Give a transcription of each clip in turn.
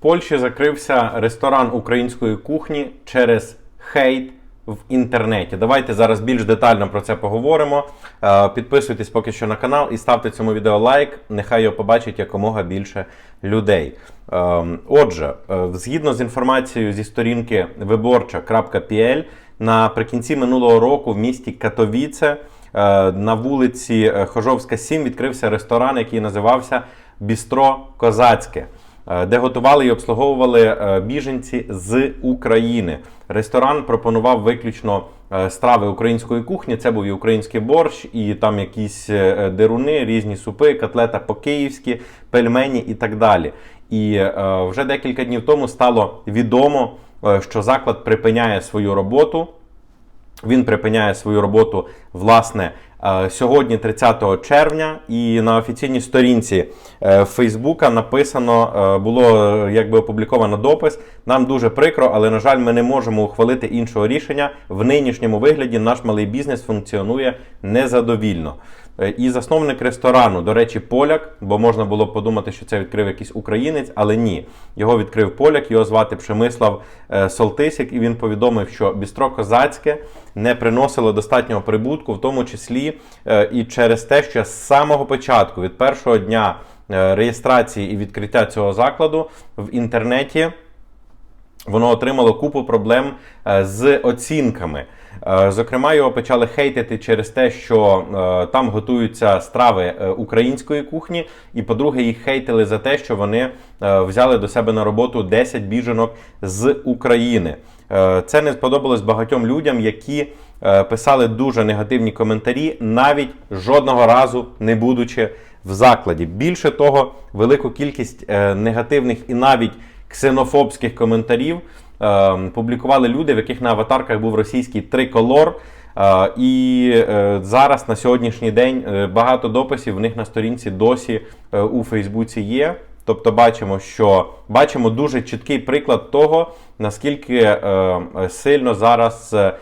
Польщі закрився ресторан української кухні через хейт в інтернеті. Давайте зараз більш детально про це поговоримо. Е, Підписуйтесь поки що на канал і ставте цьому відео лайк. Нехай його побачить якомога більше людей. Е, Отже, е, згідно з інформацією зі сторінки виборча.pl, наприкінці минулого року в місті Катовіце е, на вулиці Хожовська, 7 відкрився ресторан, який називався Бістро Козацьке. Е, Де готували і обслуговували е, біженці з України. Ресторан пропонував виключно е, страви української кухні. Це був і український борщ, і там якісь деруни, різні супи, котлета по-київськи, пельмені і так далі. І вже декілька днів тому стало відомо, що заклад припиняє свою роботу. Він припиняє свою роботу власне е, сьогодні, 30 червня, і на офіційній сторінці е, Фейсбука написано е, було якби опубліковано допис. Нам дуже прикро, але на жаль, ми не можемо ухвалити іншого рішення. В нинішньому вигляді наш малий бізнес функціонує незадовільно. Е, І засновник ресторану, до речі, поляк, бо можна було подумати, що це відкрив якийсь українець, але ні. Його відкрив поляк, його звати Пшемислав е, Солтисік, і він повідомив, що бістро козацьке не приносило достатнього прибутку, в тому числі е, і через те, що з самого початку, від першого дня реєстрації і відкриття цього закладу в інтернеті воно отримало купу проблем е, з оцінками. Е, Зокрема, його почали хейтити через те, що е, там готуються страви української кухні, і по-друге, їх хейтили за те, що вони взяли до себе на роботу 10 біженок з України. Це не сподобалось багатьом людям, які писали дуже негативні коментарі, навіть жодного разу не будучи в закладі. Більше того, велику кількість негативних і навіть ксенофобських коментарів е, публікували люди, в яких на аватарках був російський триколор. Е, і е, зараз на сьогоднішній день е, багато дописів в них на сторінці досі е, у Фейсбуці є. Тобто бачимо, що бачимо дуже чіткий приклад того, наскільки е, сильно зараз е,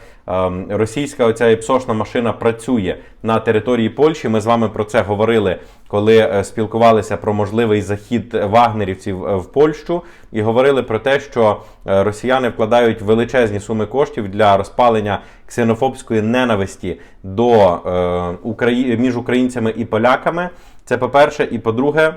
російська оця іпсошна машина працює на території Польщі. Ми з вами про це говорили, коли е, спілкувалися про можливий захід вагнерівців е, в Польщу, і говорили про те, що е, росіяни вкладають величезні суми коштів для розпалення ксенофобської ненависті до між українцями і поляками. Це по-перше, і по-друге.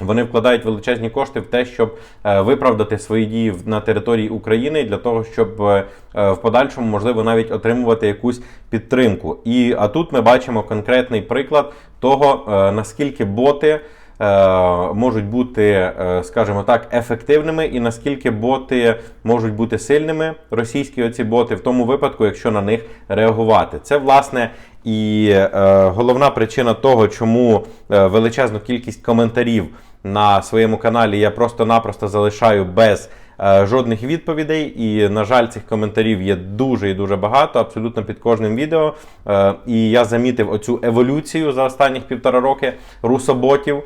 Вони вкладають величезні кошти в те, щоб е, виправдати свої дії на території України для того, щоб е, е, в подальшому можливо навіть отримувати якусь підтримку. І а тут ми бачимо конкретний приклад того, наскільки боти. Е, Можуть бути, е, скажімо так, ефективними, і наскільки боти можуть бути сильними, російські оці боти, в тому випадку, якщо на них реагувати. Це власне і е, головна причина того, чому величезну кількість коментарів на своєму каналі я просто-напросто залишаю без жодних відповідей. І, на жаль, цих коментарів є дуже і дуже багато, абсолютно під кожним відео. І я замітив оцю еволюцію за останніх півтора роки русоботів.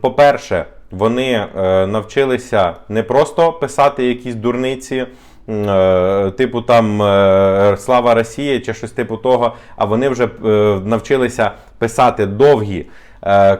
По-перше, вони е, навчилися не просто писати якісь дурниці. е, Типу там е, Слава Росія чи щось типу того, а вони вже навчилися писати довгі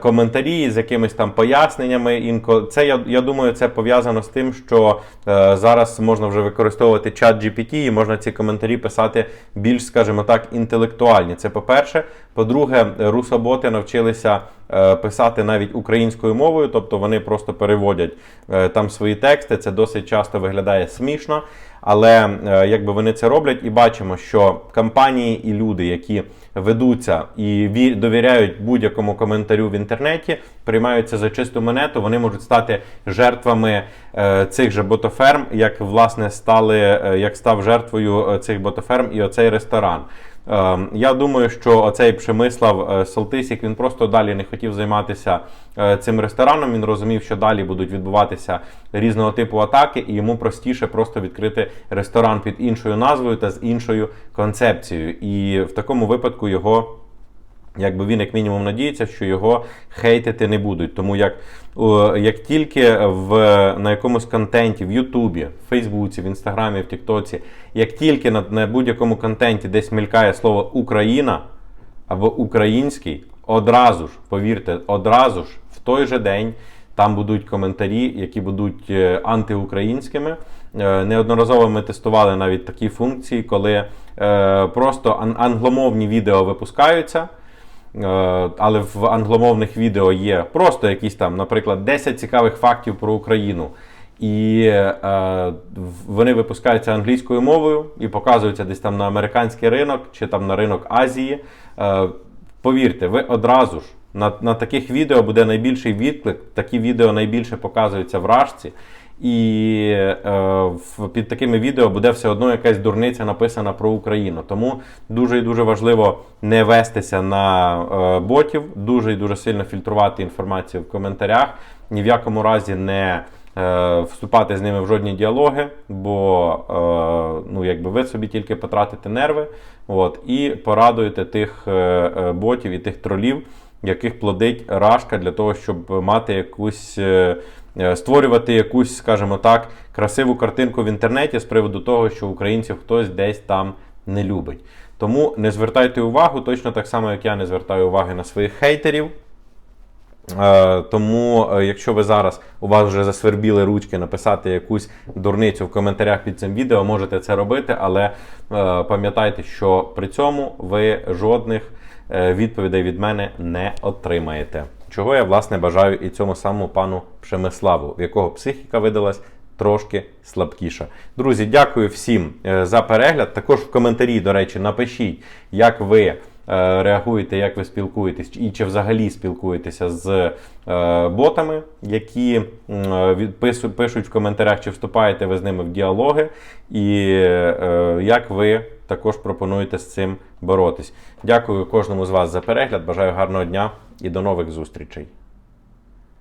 коментарі з якимись там поясненнями. Інко це я, я думаю, це пов'язано з тим, що е, зараз можна вже використовувати чат GPT і можна ці коментарі писати більш, скажімо так, інтелектуальні. Це по-перше. По-друге, русоботи навчилися е, писати навіть українською мовою, тобто вони просто переводять е, там свої тексти. Це досить часто виглядає смішно. Але е, якби вони це роблять, і бачимо, що компанії і люди, які ведуться і ві- довіряють будь-якому коментарю в інтернеті, приймаються за чисту монету, вони можуть стати жертвами е, цих же ботоферм, як власне стали, е, як став жертвою е, цих ботоферм і оцей ресторан. Е, Я думаю, що оцей Пшемислав е, Солтисік він просто далі не хотів займатися е, цим рестораном. Він розумів, що далі будуть відбуватися різного типу атаки, і йому простіше просто відкрити ресторан під іншою назвою та з іншою концепцією. І в такому випадку його. Якби він як мінімум надіється, що його хейтити не будуть. Тому як, як тільки в, на якомусь контенті в Ютубі, в Фейсбуці, в Інстаграмі, в Тіктоці, як тільки на, на будь-якому контенті десь мелькає слово Україна або український, одразу ж, повірте, одразу ж в той же день Там будуть коментарі, які будуть е, антиукраїнськими. Е, Неодноразово ми тестували навіть такі функції, коли е, просто англомовні відео випускаються. Е, Але в англомовних відео є просто якісь там, наприклад, 10 цікавих фактів про Україну. І е, вони випускаються англійською мовою і показуються десь там на американський ринок чи там на ринок Азії. Е, повірте, ви одразу ж на, на таких відео буде найбільший відклик. Такі відео найбільше показуються в рашці. І е, під такими відео буде все одно якась дурниця написана про Україну. Тому дуже і дуже важливо не вестися на е, ботів, дуже і дуже сильно фільтрувати інформацію в коментарях. Ні в якому разі не е, вступати з ними в жодні діалоги, бо е, ну, якби ви собі тільки потратите нерви от, і порадуєте тих е, е, ботів і тих тролів, яких плодить рашка для того, щоб мати якусь. е, Створювати якусь, скажімо так, красиву картинку в інтернеті з приводу того, що українців хтось десь там не любить. Тому не звертайте увагу, точно так само, як я не звертаю уваги на своїх хейтерів. Е, Тому, е, якщо ви зараз у вас вже засвербіли ручки написати якусь дурницю в коментарях під цим відео, можете це робити, але е, пам'ятайте, що при цьому ви жодних е, відповідей від мене не отримаєте. Чого я власне бажаю і цьому самому пану Пшемиславу, в якого психіка видалась трошки слабкіша. Друзі, дякую всім е, за перегляд. Також в коментарі, до речі, напишіть, як ви е, реагуєте, як ви спілкуєтесь, і чи взагалі спілкуєтеся з е, ботами, які пишуть в коментарях, чи вступаєте ви з ними в діалоги, і як ви також пропонуєте з цим боротись. Дякую кожному з вас за перегляд. Бажаю гарного дня і до нових зустрічей.